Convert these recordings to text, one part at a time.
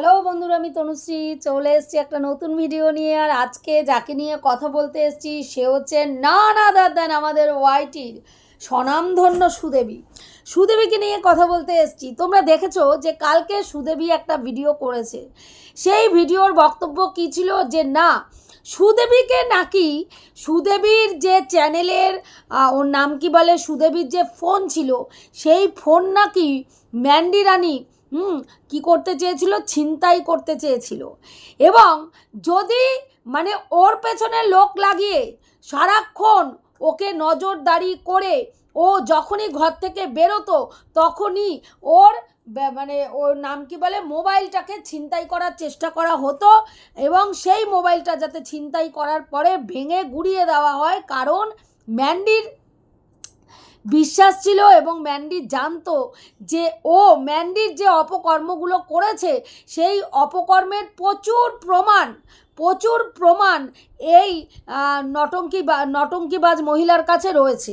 Hello বন্ধুরা, আমি তনুশ্রী। চলে এসেছি একটা নতুন ভিডিও নিয়ে, আর আজকে যাকে নিয়ে কথা বলতে এসেছি, সে হচ্ছে না না দাদান, আমাদের ওয়াইটির স্বনামধন্য সুদেবী। সুদেবীকে নিয়ে কথা বলতে এসেছি। তোমরা দেখেছ যে কালকে সুদেবী একটা ভিডিও করেছে। সেই ভিডিওর বক্তব্য কী ছিল? যে না, সুদেবীকে নাকি সুদেবীর যে চ্যানেলের ওর নাম কি বলে? সুদেবীর যে ফোন ছিল, সেই ফোন নাকি ম্যান্ডি রানী হুম, কী করতে চেয়েছিল? ছিনতাই করতে চেয়েছিল। এবং যদি মানে ওর পেছনে লোক লাগিয়ে সারাক্ষণ ওকে নজরদারি করে ও যখনই ঘর থেকে বেরোতো তখনই ওর মানে ওর নাম কি বলে? মোবাইলটাকে ছিনতাই করার চেষ্টা করা হতো এবং সেই মোবাইলটা যাতে ছিনতাই করার পরে ভেঙে গুড়িয়ে দেওয়া হয়, কারণ ম্যান্ডির বিশ্বাস ছিল এবং ম্যান্ডি জানতো যে, ও ম্যান্ডির যে অপকর্মগুলো করেছে, সেই অপকর্মের প্রচুর প্রমাণ প্রচুর প্রমাণ এই নটঙ্কি বা, নটঙ্কিবাজ মহিলার কাছে রয়েছে।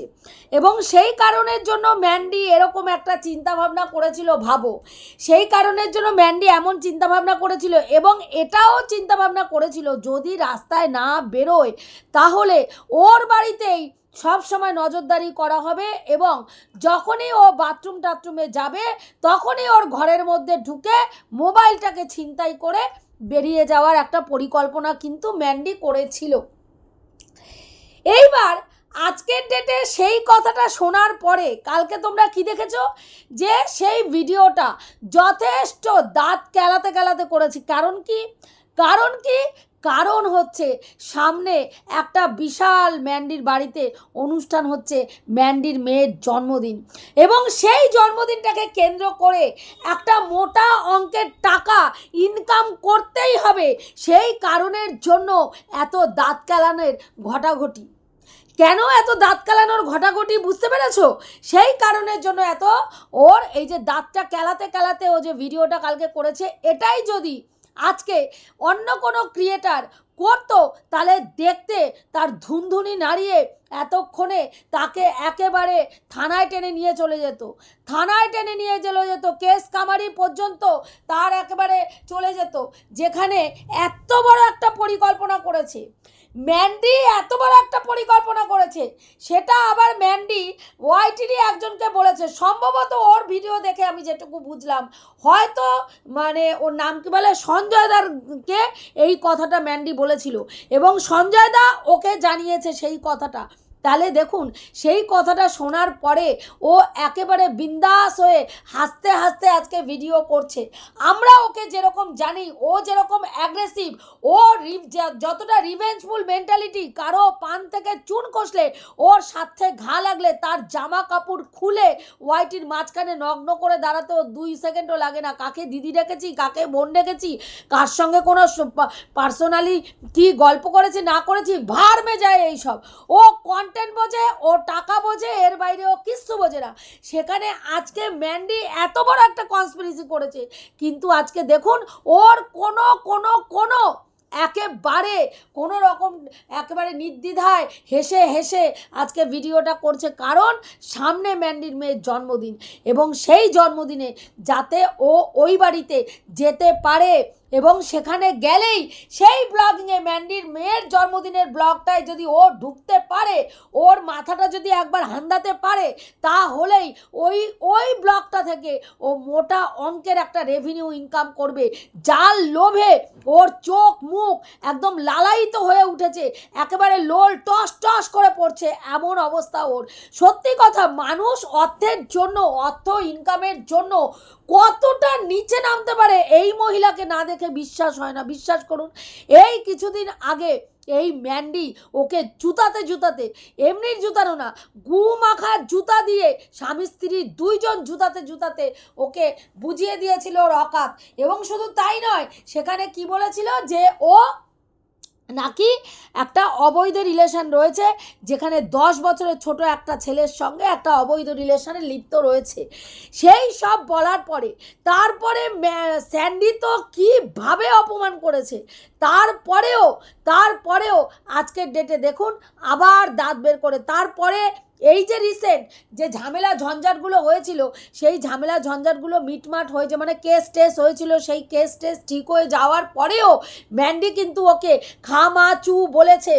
এবং সেই কারণের জন্য ম্যান্ডি এরকম একটা চিন্তাভাবনা করেছিল, ভাবো। সেই কারণের জন্য ম্যান্ডি এমন চিন্তাভাবনা করেছিল এবং এটাও চিন্তাভাবনা করেছিল, যদি রাস্তায় না বেরোয়, তাহলে ওর বাড়িতেই সব সময় নজরদারি করা হবে এবং যখনই ও বাথরুম টাথরুমে যাবে, তখনই ওর ঘরের মধ্যে ঢুকে মোবাইলটাকে ছিনতাই করে বেরিয়ে যাওয়ার একটা পরিকল্পনা কিন্তু ম্যান্ডি করেছিল। এইবার আজকের ডেটে সেই কথাটা শোনার পরে, কালকে তোমরা কি দেখেছ? যে সেই ভিডিওটা যথেষ্ট দাঁত কেলাতে কেলাতে করেছি। কারণ কি? কারণ কি? কারণ হচ্ছে সামনে একটা বিশাল ম্যান্ডির বাড়িতে অনুষ্ঠান হচ্ছে ম্যান্ডির মেয়ের জন্মদিন। এবং সেই জন্মদিনটাকে কেন্দ্র করে একটা মোটা অঙ্কের টাকা ইনকাম করতেই হবে। সেই কারণের জন্য এত দাঁত কেলানের ঘটাঘটি। কেন এত দাঁত কেলানোর ঘটাঘটি বুঝতে পেরেছ? সেই কারণের জন্য এত। ওর এই যে দাঁতটা কেলাতে কেলাতে ও যে ভিডিওটা কালকে করেছে, এটাই যদি আজকে অন্য কোনো ক্রিয়েটার করতো তাহলে দেখতে তার ধুনধুনি নাড়িয়ে এতক্ষণে তাকে একেবারে থানায় টেনে নিয়ে চলে যেত। থানায় টেনে নিয়ে চলে যেত, কেস কামারি পর্যন্ত তার একেবারে চলে যেত, যেখানে এত বড় একটা পরিকল্পনা করেছে। ম্যান্ডি এত বড় একটা পরিকল্পনা করেছে, সেটা আবার ম্যান্ডি ওয়াইটিরই একজনকে বলেছে। সম্ভবত ওর ভিডিও দেখে আমি যেটুকু বুঝলাম, হয়তো মানে ওর নাম কি বলে, সঞ্জয় দারকে এই কথাটা ম্যান্ডি বলেছিল এবং সঞ্জয় দা ওকে জানিয়েছে সেই কথাটা। তাহলে দেখুন, সেই কথাটা শোনার পরে ও একেবারে বিন্দাস হয়ে হাসতে হাসতে আজকে ভিডিও করছে। আমরা ওকে যেরকম জানি, ও যেরকম অ্যাগ্রেসিভ ও যতটা রিভেঞ্জফুল মেন্টালিটি কারও পান থেকে চুন কষলে, ওর সাথে ঘা লাগলে, তার জামা কাপড় খুলে ওয়াইটির মাঝখানে নগ্ন করে দাঁড়াতে ও দুই সেকেন্ডও লাগে না। কাকে দিদি ডেকেছি, কাকে বোন ডেকেছি, কার সঙ্গে কোনো পার্সোনালি কি গল্প করেছি, না করেছি, ভার মে যায় এইসব। ও কন্টেন্ট বোঝে, ও টাকা বোঝে, এর বাইরে ও কিচ্ছু বোঝে না। সেখানে আজকে ম্যান্ডি এত বড় একটা কনস্পিরেসি করেছে। কিন্তু আজকে দেখুন, ওর কোনো কোনো কোনো একেবারে কোনো রকম, একেবারে নির্দ্বিধায় হেসে হেসে আজকে ভিডিওটা করছে কারণ সামনে ম্যান্ডির মেয়ের জন্মদিন। এবং সেই জন্মদিনে যাতে ও ওই বাড়িতে যেতে পারে এবং সেখানে গেলেই সেই ব্লগিংয়ে ম্যান্ডির মেয়ের জন্মদিনের ব্লগটায় যদি ও ঢুকতে পারে, ওর মাথাটা যদি একবার হান্দাতে পারে, তাহলেই ওই ওই ব্লগটা থেকে ও মোটা অঙ্কের একটা রেভিনিউ ইনকাম করবে, যার লোভে ওর চোখ মুখ একদম লালায়িত হয়ে উঠেছে, একেবারে লোল টস টস করে পড়ছে এমন অবস্থা ওর। সত্যি কথা, মানুষ অর্থের জন্য, অর্থ ইনকামের জন্য কতটা নিচে নামতে পারে এই মহিলাকে না দেখে বিশ্বাস হয় না। বিশ্বাস করুন, এই কিছুদিন আগে এই ম্যান্ডি ওকে জুতাতে জুতাতে, এমনি জুতানো না, গু মাখা জুতা দিয়ে স্বামী স্ত্রীর দুইজন জুতাতে জুতাতে ওকে বুঝিয়ে দিয়েছিল ওর অকাত এবং শুধু তাই নয়, সেখানে কি বলেছিল যে ও নাকি একটা অবৈধ রিলেশন রয়েছে, যেখানে দশ বছরের ছোট একটা ছেলের সঙ্গে একটা অবৈধ রিলেশনে লিপ্ত রয়েছে। সেই সব বলার পরে, তারপরে স্যান্ডি তো কীভাবে অপমান করেছে? তারপরেও তারপরেও আজকের ডেটে দেখুন, আবার দাঁত বের করে, তারপরে এই যে রিসেন্ট যে ঝামেলা ঝঞ্ঝাটগুলো হয়েছিল, সেই ঝামেলা ঝঞ্ঝাটগুলো মিটমাট হয়েছে মানে কেস টেস হয়েছিল, সেই কেস টেস ঠিক হয়ে যাওয়ার পরেও ম্যান্ডি কিন্তু ওকে খামাচু বলেছে।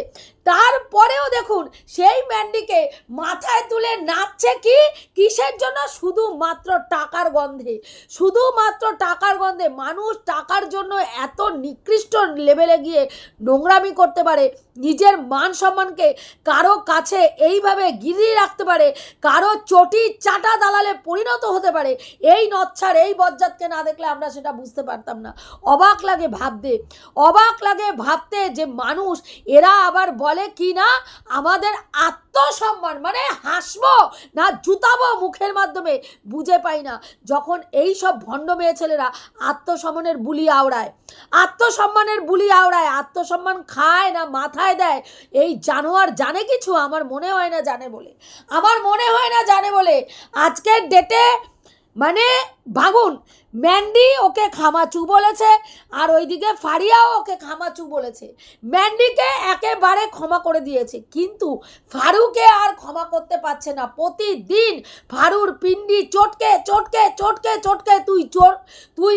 তারপরেও দেখুন, সেই ম্যান্ডিকে মাথায় তুলে নাচছে কি? কিসের জন্য? শুধুমাত্র টাকার গন্ধে। শুধুমাত্র টাকার গন্ধে। মানুষ টাকার জন্য এত নিকৃষ্ট লেভেলে গিয়ে নোংরামি করতে পারে। নিজের মান সম্মানকে কারও কাছে এইভাবে গিরিয়ে রাখতে পারে, কারও চটি চাটা দালালে পরিণত হতে পারে, এই নচ্ছার, এই বজ্জাতকে না দেখলে আমরা সেটা বুঝতে পারতাম না। অবাক লাগে ভাবতে, অবাক লাগে ভাবতে যে মানুষ, এরা আবার বলে কি না, আমাদের আত্মসম্মান মানে হাসবো না জুতাবো মুখের মাধ্যমে, বুঝে পাই না। যখন এই সব ভণ্ড মেয়ে ছেলেরা আত্মসম্মানের বুলি আওড়ায়, আত্মসম্মানের বুলি আওড়ায়, আত্মসম্মান খায় না মাথায় দেয়। এই জানোয়ার জানে কিছু? আমার মনে হয় না জানে বলে। আমার মনে হয় না জানে বলে। আজকের ডেটে মানে ভাবুন ম্যান্ডি ওকে খামাচু বলেছে আর ওইদিকে ফারিয়াও ওকে খামাচু বলেছে। ম্যান্ডিকে একেবারে ক্ষমা করে দিয়েছে। কিন্তু ফারুকে আর ক্ষমা করতে পারছে না। প্রতিদিন ফারুর পিন্ডি চটকে চটকে চটকে চটকে তুই চোর, তুই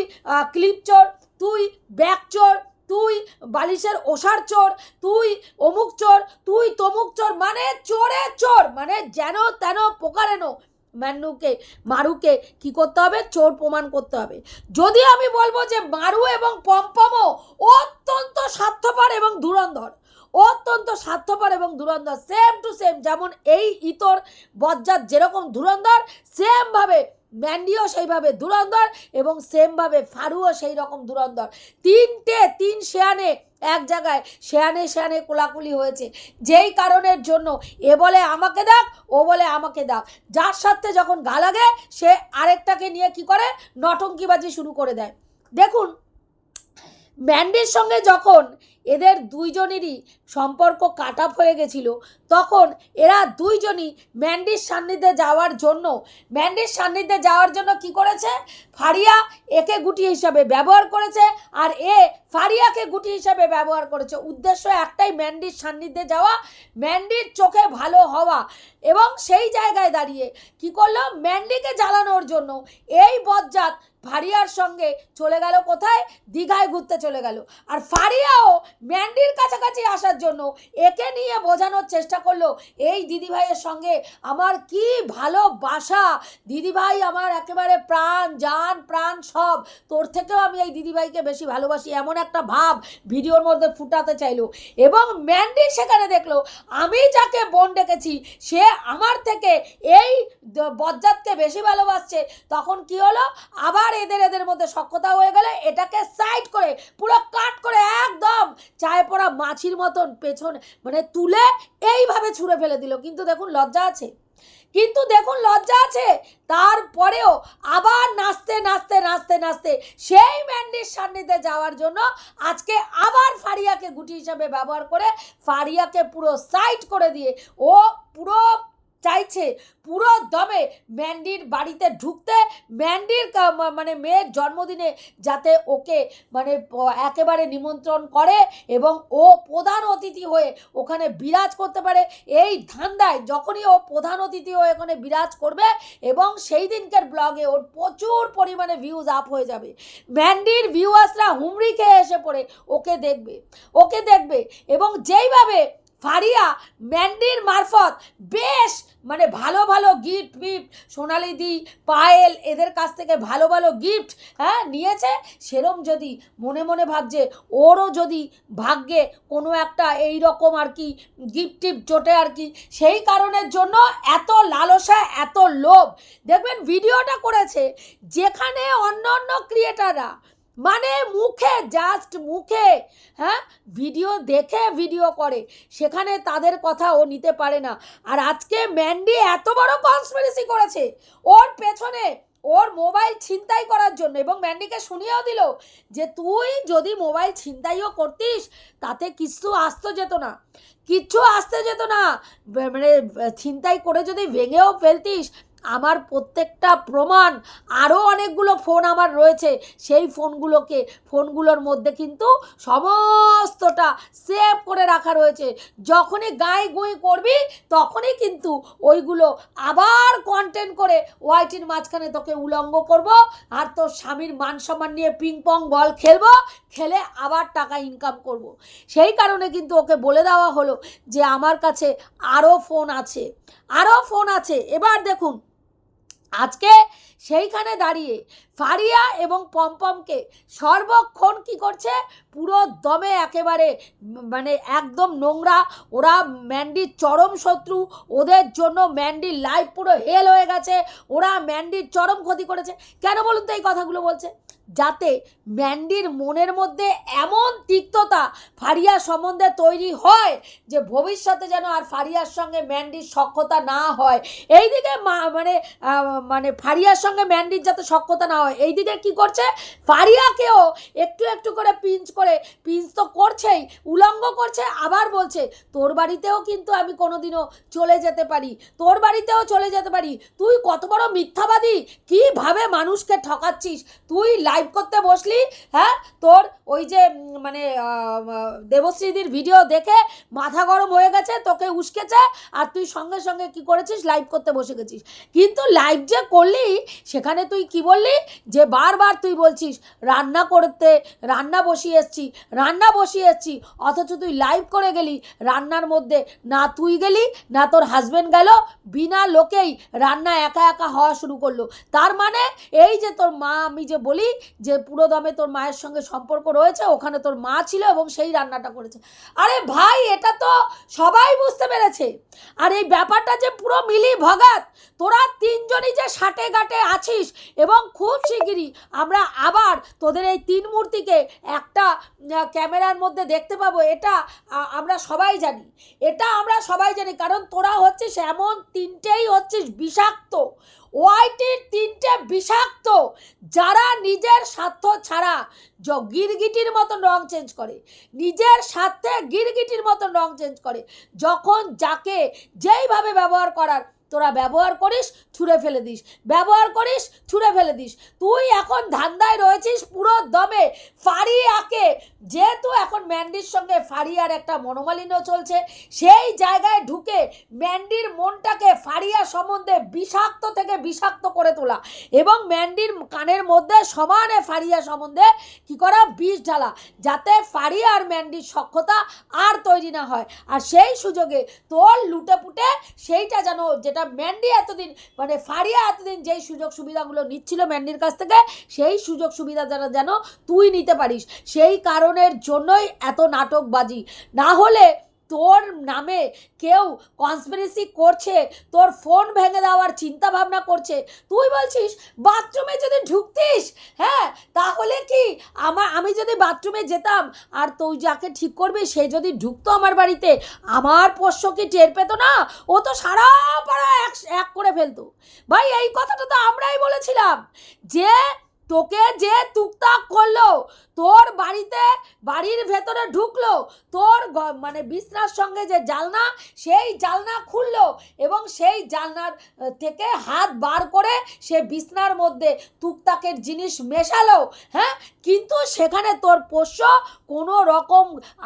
ক্লিপ চোর, তুই ব্যাগ চোর তুই বালিশের ওষার চোর, তুই অমুক চোর, তুই তমুক চোর মানে চোরে চোর মানে যেন তেন পোকারেনো ম্যান্নুকে মারুকে কি করতে হবে? চোর প্রমাণ করতে হবে। যদি আমি বলব যে মারু এবং পম্পমও অত্যন্ত স্বার্থপর এবং ধুরন্ধর, অত্যন্ত স্বার্থপর এবং ধুরন্ধর সেম টু সেম যেমন এই ইতর বজ্জাত যেরকম ধুরন্ধর সেমভাবে ম্যান্ডিও সেইভাবে ধুরন্ধর এবং সেমভাবে ফারুও সেই রকম ধুরন্ধর তিনটে, তিন শেয়ানে এক জায়গায় শেয়ানে শেয়ানে কোলাকুলি হয়েছে। যেই কারণের জন্য এ বলে আমাকে দাও ও বলে আমাকে দাও যার সাথে যখন গা লাগে, সে আরেকটাকে নিয়ে কি করে? নটঙ্কিবাজি শুরু করে দেয়। দেখুন ম্যান্ডির সঙ্গে যখন এদের দুইজনেরই সম্পর্ক কাট আপ হয়ে গেছিল। তখন এরা দুইজনই ম্যান্ডির সান্নিধ্যে যাওয়ার জন্য ম্যান্ডির সান্নিধ্যে যাওয়ার জন্য কি করেছে? ফারিয়া একে গুটি হিসাবে ব্যবহার করেছে আর এ ফারিয়াকে গুটি হিসাবে ব্যবহার করেছে। উদ্দেশ্য একটাই ম্যান্ডির সান্নিধ্যে যাওয়া। ম্যান্ডির চোখে ভালো হওয়া। এবং সেই জায়গায় দাঁড়িয়ে কি করল? ম্যান্ডিকে জ্বালানোর জন্য এই বজ্জাত ফারিয়ার সঙ্গে চলে গেল কোথায়? দীঘায় ঘুরতে চলে গেল। আর ফারিয়াও ম্যান্ডির কাছাকাছি আসার জন্য একে নিয়ে বোঝানোর চেষ্টা করল, এই দিদিভাইয়ের সঙ্গে আমার কি ভালোবাসা দিদিভাই আমার একেবারে প্রাণ, জান, প্রাণ সব। তোর থেকেও আমি এই দিদিভাইকে বেশি ভালোবাসি। এমন একটা ভাব ভিডিওর মধ্যে ফুটাতে চাইলো। এবং ম্যান্ডি সেখানে দেখল, আমি যাকে বোন ডেকেছি, সে আমার থেকে এই বজ্জাতকে বেশি ভালোবাসছে। তখন কি হলো? আবার এদের এদের মধ্যে সক্ষতা হয়ে গেলে এটাকে সাইড করে, পুরো কাট করে একদম চায়ে পড়া মাছির মতন পেছন মানে তুলে এইভাবে ছুঁড়ে ফেলে দিল। কিন্তু দেখুন, লজ্জা আছে। কিন্তু দেখুন, লজ্জা আছে। তারপরেও আবার নাচতে নাচতে নাচতে নাচতে সেই ম্যান্ডির সান্নিধ্যে যাওয়ার জন্য আজকে আবার ফারিয়াকে গুটি হিসাবে ব্যবহার করে ফারিয়াকে পুরো সাইড করে দিয়ে ও পুরো চাইছে, পুরো দমে ম্যান্ডির বাড়িতে ঢুকতে, ম্যান্ডির মানে মেয়ের জন্মদিনে যাতে ওকে মানে একেবারে নিমন্ত্রণ করে এবং ও প্রধান অতিথি হয়ে ওখানে বিরাজ করতে পারে। এই ধান্দায় যখনই ও প্রধান অতিথি হয়ে ওখানে বিরাজ করবে এবং সেই দিনকার ব্লগে ওর প্রচুর পরিমাণে ভিউজ আপ হয়ে যাবে। ম্যান্ডির ভিউয়ার্সরা হুমড়ি খেয়ে এসে পড়ে, ওকে দেখবে ওকে দেখবে এবং যেইভাবে ফারিয়া ম্যান্ডির মারফত বেশ মানে ভালো ভালো গিফট ফিফট সোনালি দি, পায়েল এদের কাছ থেকে ভালো ভালো গিফট হ্যাঁ নিয়েছে। সেরম যদি মনে মনে ভাবছে, ওরও যদি ভাগ্যে কোনো একটা এই রকম আর কি গিফট টিফট জোটে আর কি, সেই কারণের জন্য এত লালসা, এত লোভ। দেখবেন ভিডিওটা করেছে যেখানে অন্য অন্য ক্রিয়েটাররা মানে মুখে জাস্ট মুখে হ্যাঁ? ভিডিও দেখে ভিডিও করে। সেখানে তাদের কথা ও নিতে পারে না। আর আজকে ম্যান্ডি এত বড় কনস্পিরেসি করেছে ওর পেছনে, ওর মোবাইল ছিনতাই করার জন্য। এবং ম্যান্ডিকে শুনিয়েও দিল যে, তুই যদি মোবাইল ছিনতাইও করতিস, তাতে কিছু আসতো যেত না। কিচ্ছু আসতে যেত না। মানে ছিনতাই করে যদি ভেঙেও ফেলতিস আমার প্রত্যেকটা প্রমাণ আরও অনেকগুলো ফোন আমার রয়েছে। সেই ফোনগুলোকে, ফোনগুলোর মধ্যে কিন্তু সমস্তটা সেভ করে রাখা রয়েছে। যখনই গায়ে গুঁই করবি, তখনই কিন্তু ওইগুলো আবার কন্টেন্ট করে ওয়াইটির মাঝখানে তোকে উলঙ্গ করব আর তোর স্বামীর মান সম্মান নিয়ে পিং পং বল খেলব, খেলে আবার টাকা ইনকাম করব। সেই কারণে কিন্তু ওকে বলে দেওয়া হলো যে, আমার কাছে আরও ফোন আছে। আরও ফোন আছে। এবার দেখুন আজকে সেইখানে দাঁড়িয়ে ফারিয়া এবং পমপমকে সর্বক্ষণ কি করছে? পুরো দমে একেবারে মানে একদম নোংরা। ওরা ম্যান্ডির চরম শত্রু। ওদের জন্য ম্যান্ডির লাইফ পুরো হেল হয়ে গেছে। ওরা ম্যান্ডির চরম ক্ষতি করেছে। কেন বলুন তো এই কথাগুলো বলছে? যাতে ম্যান্ডির মনের মধ্যে এমন তিক্ততা ফারিয়া সম্বন্ধে তৈরি হয় যে ভবিষ্যতে যেন আর ফারিয়ার সঙ্গে ম্যান্ডির সক্ষতা না হয়। এইদিকে মা- মানে মানে ফারিয়ার ম্যান্ডির যাতে সক্ষতা না হয়। এইদিকে কি করছে? ফারিয়াকেও একটু একটু করে পিঞ্চ করে, পিঞ্চ তো করছেই, উলঙ্গ করছে, আবার বলছে, তোর বাড়িতেও কিন্তু আমি কোনোদিনও চলে যেতে পারি, তোর বাড়িতেও চলে যেতে পারি। তুই কত বড় মিথ্যাবাদী, কীভাবে মানুষকে ঠকাচ্ছিস? তুই লাইভ করতে বসলি হ্যাঁ? তোর ওই যে মানে দেবশ্রীদির ভিডিও দেখে মাথা গরম হয়ে গেছে, তোকে উস্কেছে, আর তুই সঙ্গে সঙ্গে কি করেছিস? লাইভ করতে বসে গেছিস। কিন্তু লাইভ যে করলি সেখানে তুই কি বললি? যে বারবার তুই বলছিস, রান্না করতে, রান্না বসিয়ে এসছি, রান্না বসিয়ে এসছি, অথচ তুই লাইভ করে গেলি, রান্নার মধ্যে না তুই গেলি, না তোর হাজব্যান্ড গেল, বিনা লোকেই রান্না একা একা হওয়া শুরু করল। তার মানে এই যে তোর মা, আমি যে বলি যে পুরো দমে তোর মায়ের সঙ্গে সম্পর্ক রয়েছে, ওখানে তোর মা ছিল এবং সেই রান্নাটা করেছে। আরে ভাই, এটা তো সবাই বুঝতে পেরেছে। আর এই ব্যাপারটা যে পুরো মিলি ভগাত তোরা তিনজনই যে সাটে গাটে আছিস? এবং খুব শিগগিরই আমরা আবার তোদের এই তিন মূর্তিকে একটা ক্যামেরার মধ্যে দেখতে পাবো। এটা আমরা সবাই জানি। এটা আমরা সবাই জানি, কারণ তোরা হচ্ছিস এমন তিনটেই হচ্ছিস বিষাক্ত। ওয়াইটির তিনটে বিষাক্ত, যারা নিজের স্বার্থ ছাড়া গিরগিটির মতন রং চেঞ্জ করে। নিজের স্বার্থে গিরগিটির মতন রং চেঞ্জ করে। যখন যাকে যেইভাবে ব্যবহার করার তোরা ব্যবহার করিস, ছুঁড়ে ফেলে দিস। ব্যবহার করিস, ছুঁড়ে ফেলে দিস। তুই এখন ধান্দায় রয়েছিস পুরো দমে। ফারিয়াকে, যেহেতু এখন ম্যান্ডির সঙ্গে ফারিয়ার একটা মনোমালিন্য চলছে, সেই জায়গায় ঢুকে ম্যান্ডির মনটাকে ফারিয়া সম্বন্ধে বিষাক্ত থেকে বিষাক্ত করে তোলা এবং ম্যান্ডির কানের মধ্যে সমানে ফারিয়া সম্বন্ধে কি করা, বিষ ঢালা, যাতে ফারিয়া আর ম্যান্ডির সক্ষতা আর তৈরি না হয়। আর সেই সুযোগে তোর লুটে পুটে সেইটা যেন, যেটা ম্যান্ডি এতদিন মানে ফারিয়া এতদিন যেই সুযোগ সুবিধাগুলো নিচ্ছিল ম্যান্ডির কাছ থেকে, সেই সুযোগ সুবিধা যারা যেন তুই নিতে পারিস, সেই কারণের জন্যই এত নাটকবাজি। না হলে তোর নামে কেউ কনস্পিরেসি করছে, তোর ফোন ভেঙে দেওয়ার চিন্তা ভাবনা করছে। তুই বলছিস বাথরুমে যদি ঢুকতিস হ্যাঁ তাহলে কি আমার আমি যদি বাথরুমে যেতাম, আর তুই যাকে ঠিক করবি, সে যদি ঢুকতো আমার বাড়িতে, আমার পোষ্য কি টের পেতো না? ও তো সারা পাড়া এক এক করে ফেলতো। ভাই, এই কথাটা তো আমরাই বলেছিলাম যে তোকে যে টুকটাক করল, তোর বাড়িতে, বাড়ির ভেতরে ঢুকলো, তোর মানে বিছনার সঙ্গে যে জালনা, সেই জালনা খুললো এবং সেই জালনার থেকে হাত বার করে সে বিছনার মধ্যে টুকটাকের জিনিস মেশালো হ্যাঁ? কিন্তু সেখানে তোর পোষ্য কোনো রকম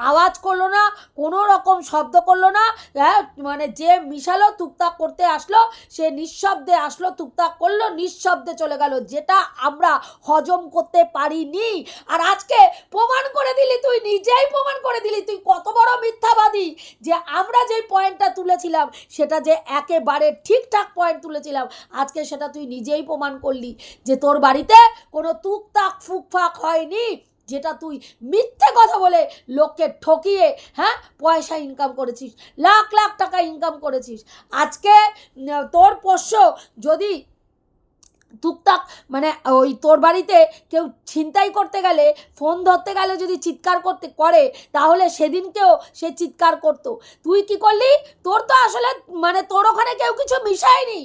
আওয়াজ করল না, কোনো রকম শব্দ করল না হ্যাঁ? মানে যে মিশালো, টুকটাক করতে আসলো, সে নিঃশব্দে আসলো, টুকটাক করল, নিঃশব্দে চলে গেল। যেটা আমরা হজম করতে পারিনি। আর আজকে প্রমাণ করে দিলি তুই, নিজেই প্রমাণ করে দিলি তুই কত বড় মিথ্যাবাদী যে আমরা যেই পয়েন্টটা তুলেছিলাম, সেটা যে একেবারে ঠিকঠাক পয়েন্ট তুলেছিলাম, আজকে সেটা তুই নিজেই প্রমাণ করলি যে তোর বাড়িতে কোনো তুকতাক ফুকফাক হয়নি, যেটা তুই মিথ্যে কথা বলে লোককে ঠকিয়ে হ্যাঁ পয়সা ইনকাম করেছিস, লাখ লাখ টাকা ইনকাম করেছিস। আজকে তোর পোষ্য যদি টুকটাক মানে ওই তোর বাড়িতে কেউ ছিনতাই করতে গেলে, ফোন ধরতে গেলে যদি চিৎকার করতে, করে, তাহলে সেদিনকেও সে চিৎকার করতো। তুই কি করলি? তোর তো আসলে মানে তোর ওখানে কেউ কিছু মিশায়নি।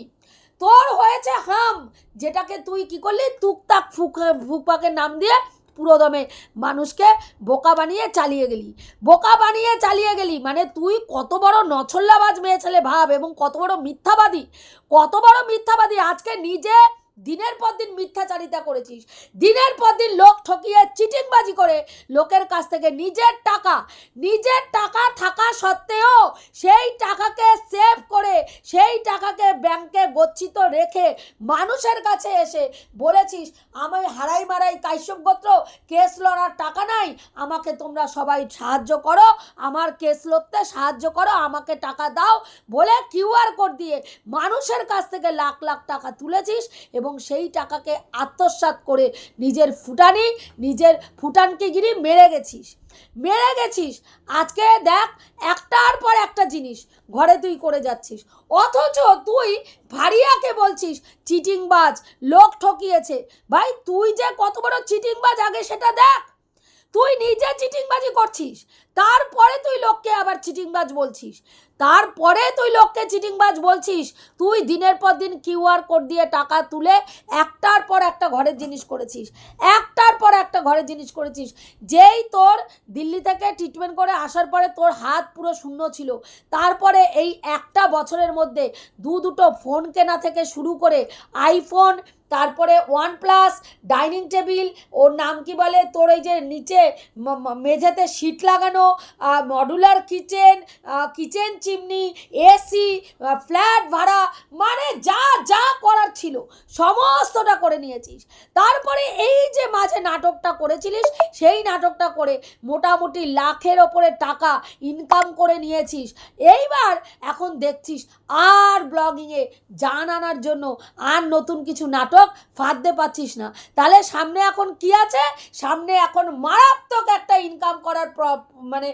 তোর হয়েছে হাম, যেটাকে তুই কি করলি? টুকটাক ফুক, ফুকপাকের নাম দিয়ে পুরোদমে মানুষকে বোকা বানিয়ে চালিয়ে গেলি। বোকা বানিয়ে চালিয়ে গেলি মানে তুই কত বড় নছল্লাবাজ মেয়ে ছেলে, ভাব, এবং কত বড় মিথ্যাবাদী, কত বড় মিথ্যাবাদী। আজকে নিজে দিনের পর দিন মিথ্যাচারিতা করেছিস। দিনের পর দিন লোক ঠকিয়ে চিটিংবাজি করে লোকের কাছ থেকে নিজের টাকা নিজের টাকা থাকা সত্ত্বেও সেই টাকাকে সেভ করে, সেই টাকাকে ব্যাংকে গচ্ছিত রেখে মানুষের কাছে এসে বলেছিস আমি হারাই মারাই কাশ্যপ গোত্র কেস লড়ার টাকা নাই, আমাকে তোমরা সবাই সাহায্য করো, আমার কেস লড়তে সাহায্য করো, আমাকে টাকা দাও। বলে কিউআর কোড দিয়ে মানুষের কাছ থেকে লাখ লাখ টাকা তুলেছিস এবং সেই টাকাকে আত্মসাত করে নিজের ফুটানি, নিজের ফুটানকে গিরি মেরে গেছিস। মেরে গেছিস? আজকে দেখ, একটার পর একটা জিনিস ঘরে তুই করে যাচ্ছিস। অথচ তুই ভারিয়াকে বলছিস, চিটিংবাজ, লোক ঠকিয়েছে। ভাই, তুই যে কত বড় চিটিংবাজ, আগে সেটা দেখ। তুই নিজে চিটিংবাজি করছিস। তারপরে তুই লোককে আবার চিটিংবাজ বলছিস। তারপরে তুই লোককে চিটিংবাজ বলছিস। তুই দিনের পর দিন কিউআর কোড দিয়ে টাকা তুলে একটার পর একটা ঘরের জিনিস করেছিস। একটার পর একটা ঘরের জিনিস করেছিস। যেই তোর দিল্লি থেকে ট্রিটমেন্ট করে আসার পরে তোর হাত পুরো শূন্য ছিল। তারপরে এই একটা বছরের মধ্যে দু দুটো ফোন কেনা থেকে শুরু করে আইফোন তারপরে ওয়ান প্লাস ডাইনিং টেবিল ওর নাম কি বলে? তোর এই যে নিচে মেঝেতে শীট লাগানো modular kitchen kitchen chimney AC flat ভাড়া মানে যা যা করার ছিল, সমস্তটা করে নিয়েছিস। তারপরে এই যে মাঝে নাটকটা করেছিলিস, সেই নাটকটা করে মোটামুটি লাখের ওপরে টাকা ইনকাম করে নিয়েছিস। এইবার এখন দেখছিস আর ব্লগিংয়ে জান আনার জন্য আর নতুন কিছু নাটক ফাঁদতে পাচ্ছিস না। তাহলে সামনে এখন কি আছে? সামনে এখন মারাত্মক একটা ইনকাম করার মানে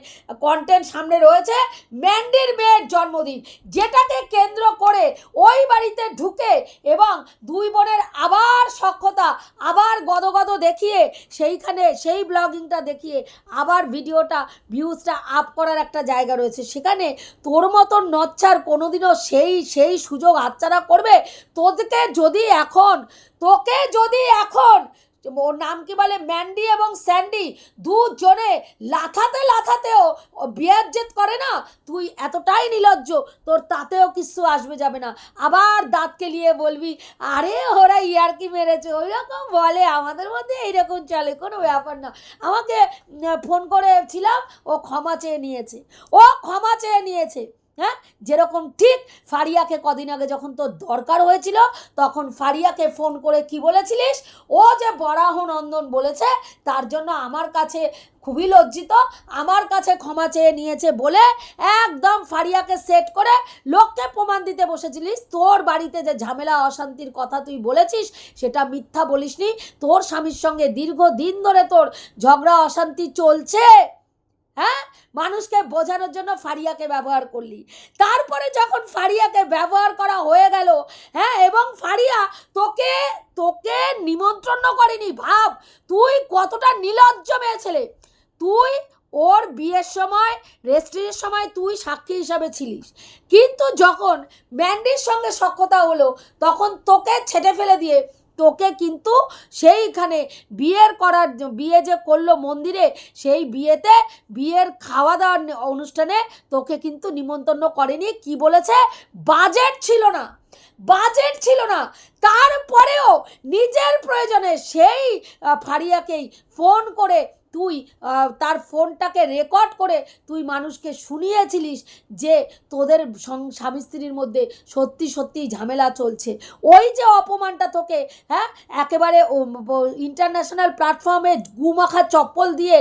কন্টেন্ট সামনে রয়েছে। ম্যান্ডির মেয়ের জন্মদিন, যেটাকে কেন্দ্র করে ওই বাড়িতে ঢুকে এবং দুই বোনের আবার সক্ষতা আবার গদগদ দেখিয়ে, সেইখানে সেই ব্লগিংটা দেখিয়ে আবার ভিডিওটা ভিউজটা আপ করার একটা জায়গা রয়েছে। সেখানে তোর মতন নচ্ছার কোনোদিনও সেই সেই সুযোগ হাতছাড়া করবে? তোদেরকে যদি এখন, তোকে যদি এখন ওর নাম কি বলে? ম্যান্ডি এবং স্যান্ডি। দুজনে লাথাতে লাথাতেও বিয়ার জেদ করে না। তুই এতটাই নিলজ্জ, তোর তাতেও কিছু আসবে যাবে না। আবার দাঁতকে নিয়ে বলবি, আরে, ওরা ইয়ারকি মেরেছে। ওই রকম বলে, আমাদের মধ্যে এইরকম চলে, কোনো ব্যাপার না। আমাকে ফোন করেছিলাম, ও ক্ষমা চেয়ে নিয়েছে। ও ক্ষমা চেয়ে নিয়েছে। হ্যাঁ? যেরকম ঠিক ফারিয়াকে কদিন আগে যখন তোর দরকার হয়েছিল, তখন ফারিয়াকে ফোন করে কি বলেছিলিস? ও যে বরাহ নন্দন বলেছে, তার জন্য আমার কাছে খুবই লজ্জিত, আমার কাছে ক্ষমা চেয়ে নিয়েছে বলে একদম ফারিয়াকে সেট করে লোককে প্রমাণ দিতে বসেছিলিস। তোর বাড়িতে যে ঝামেলা, অশান্তির কথা তুই বলেছিস, সেটা মিথ্যা বলিসনি। তোর স্বামীর সঙ্গে দীর্ঘদিন ধরে তোর ঝগড়া, অশান্তি চলছে। হ্যাঁ? মানুষকে বোঝানোর জন্য ফারিয়াকে ব্যবহার করলি। তারপরে যখন ফারিয়াকে ব্যবহার করা হয়ে গেল হ্যাঁ এবং ফারিয়া তোকে তোকে নিমন্ত্রণ করেনি, ভাব, তুই কতটা নিলজ্জ মেয়ে ছেলে। তুই ওর বিয়ের সময় রেস্ট্রির সময় তুই সাক্ষী হিসাবে ছিলিস। কিন্তু যখন ম্যান্ডির সঙ্গে সক্ষতা হলো, তখন তোকে ছেটে ফেলে দিয়ে তোকে কিন্তু সেইখানে বিয়ের করার বিয়ে যে করল মন্দিরে, সেই বিয়েতে বিয়ের খাওয়া দাওয়ার অনুষ্ঠানে তোকে কিন্তু নিমন্ত্রণ করেনি। কি বলেছে? বাজেট ছিল না। বাজেট ছিল না। তারপরেও নিজের প্রয়োজনে সেই ফারিয়াকেই ফোন করে তুই তার ফোনটাকে রেকর্ড করে তুই মানুষকে শুনিয়েছিলিস যে তোদের স্বামী স্ত্রীর মধ্যে সত্যি সত্যি ঝামেলা চলছে। ওই যে অপমানটা তোকে হ্যাঁ? একেবারে ইন্টারন্যাশনাল প্ল্যাটফর্মে গুমাখা চপ্পল দিয়ে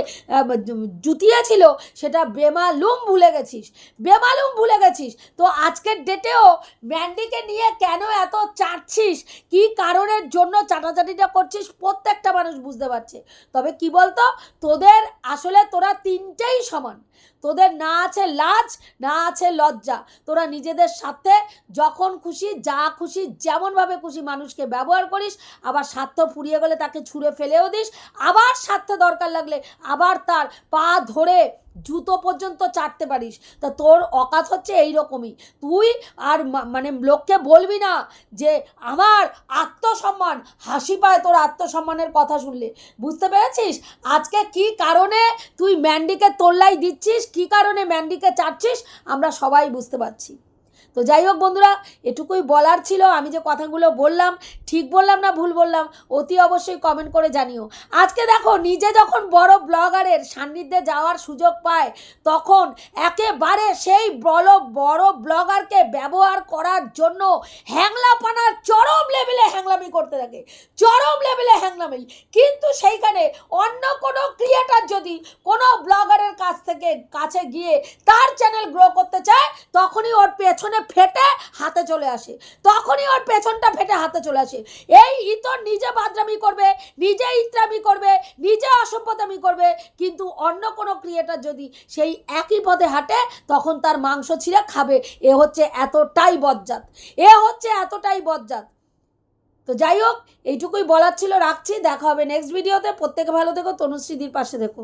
জুতিয়েছিল, সেটা বেমালুম ভুলে গেছিস। বেমালুম ভুলে গেছিস। তো আজকের ডেটেও ম্যান্ডিকে নিয়ে কেন এত চাটছিস? কি কারণের জন্য চাটাচাটিটা করছিস? প্রত্যেকটা মানুষ বুঝতে পারছে। তবে কি বলতো? তোদের আসলে তোরা তিনটেই সমান। তোদের না আছে লাজ, না আছে লজ্জা। তোরা নিজেদের সাথে যখন খুশি, যা খুশি, যেমনভাবে খুশি মানুষকে ব্যবহার করিস, আবার স্বার্থ ফুরিয়ে গেলে তাকে ছুঁড়ে ফেলেও দিস। আবার স্বার্থ দরকার লাগলে আবার তার পা ধরে জুতো পর্যন্ত চাটতে পারিস। তা তোর অকাত হচ্ছে এই রকমই তুই আর মানে লোককে বলবি না যে আমার আত্মসম্মান। হাসি পায় তোর আত্মসম্মানের কথা শুনলে। বুঝতে পেরেছিস? আজকে কি কারণে তুই ম্যান্ডিকে তোল্লাই দিচ্ছিস? কি কারণে ম্যান্ডিকে চাচ্ছিস আমরা সবাই বুঝতে পারছি। তো যাই হোক বন্ধুরা, এটুকুই বলার ছিল। আমি যে কথাগুলো বললাম, ঠিক বললাম না ভুল বললাম, অতি অবশ্যই কমেন্ট করে জানিও। আজকে দেখো, নিজে যখন বড় ব্লগারের সান্নিধ্যে যাওয়ার সুযোগ পায়, তখন একেবারে সেই বড় বড় ব্লগারকে ব্যবহার করার জন্য হ্যাংলাপানার চরম লেভেলে হ্যাংলামি করতে থাকে। চরম লেভেলে হ্যাংলামি। কিন্তু সেইখানে অন্য কোনো ক্রিয়েটার যদি কোনো ব্লগারের কাছ থেকে কাছে গিয়ে তার চ্যানেল গ্রো করতে চায়, তখনই ওর পেছনে ফেটে হাতে চলে আসে। তখনই ওর পেছনটা ফেটে হাতে চলে আসে। এই ইতর নিজে বাদরামি করবে, নিজে ইত্রামি করবে, নিজে অসভ্যতামি করবে, কিন্তু অন্য কোনো ক্রিয়েটার যদি সেই একই পথে হাঁটে, তখন তার মাংস ছিঁড়ে খাবে। এ হচ্ছে এতটাই বজ্জাত। এ হচ্ছে এতটাই বজ্জাত। তো যাই হোক, এইটুকুই বলার ছিল, রাখছি। দেখা হবে নেক্সট ভিডিওতে প্রত্যেকে ভালো দেখো তনুশ্রীদির পাশে দেখো